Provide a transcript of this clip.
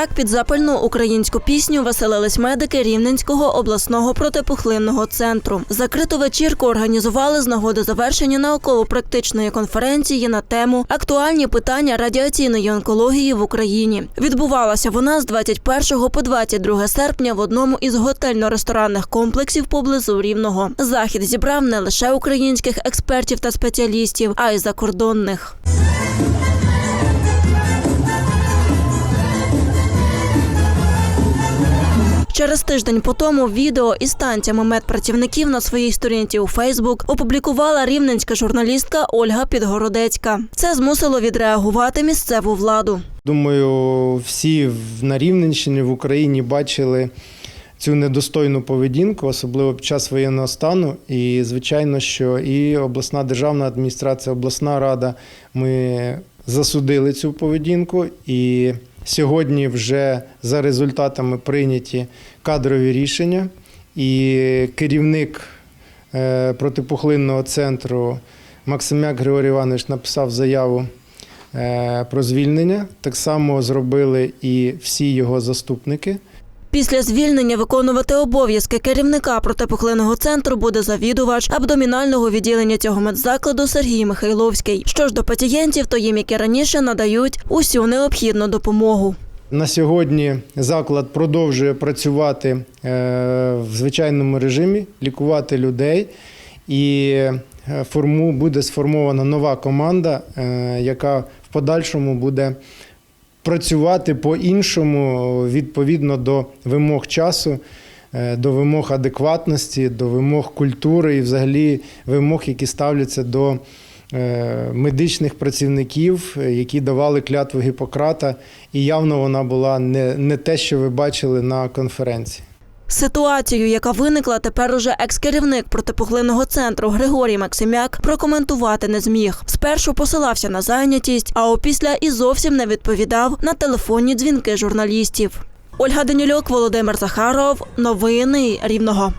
Так під запальну українську пісню веселились медики Рівненського обласного протипухлинного центру. Закриту вечірку організували з нагоди завершення науково-практичної конференції на тему Актуальні питання радіаційної онкології в Україні. Відбувалася вона з 21 по 22 серпня в одному із готельно-ресторанних комплексів поблизу Рівного. Захід зібрав не лише українських експертів та спеціалістів, а й закордонних. Через тиждень по тому відео із танцями медпрацівників на своїй сторінці у Фейсбук опублікувала рівненська журналістка Ольга Підгородецька. Це змусило відреагувати місцеву владу. Думаю, всі на Рівненщині в Україні бачили цю недостойну поведінку, особливо під час воєнного стану. І звичайно, що і обласна державна адміністрація, обласна рада ми засудили цю поведінку. І сьогодні вже за результатами прийняті кадрові рішення. І керівник е, протипухлинного центру Максимяк Григорій Іванович написав заяву е, про звільнення. Так само зробили і всі його заступники. Після звільнення виконувати обов'язки керівника протипухлинного центру буде завідувач абдомінального відділення цього медзакладу Сергій Михайловський. Що ж до пацієнтів, то їм, як і раніше, надають усю необхідну допомогу. На сьогодні заклад продовжує працювати е, в звичайному режимі, лікувати людей. І е, форму буде сформована нова команда, е, яка в подальшому буде працювати по-іншому відповідно до вимог часу, е, до вимог адекватності, до вимог культури і взагалі вимог, які ставляться до е, медичних працівників, які давали клятву Гіппократа. І явно вона була не, не те, що ви бачили на конференції. Ситуацію, яка виникла, тепер уже екс-керівник протипухлинного центру Григорій Максимяк прокоментувати не зміг. Спершу посилався на зайнятість, а опісля і зовсім не відповідав на телефонні дзвінки журналістів. Ольга Денілюк, Володимир Захаров. Новини Рівного.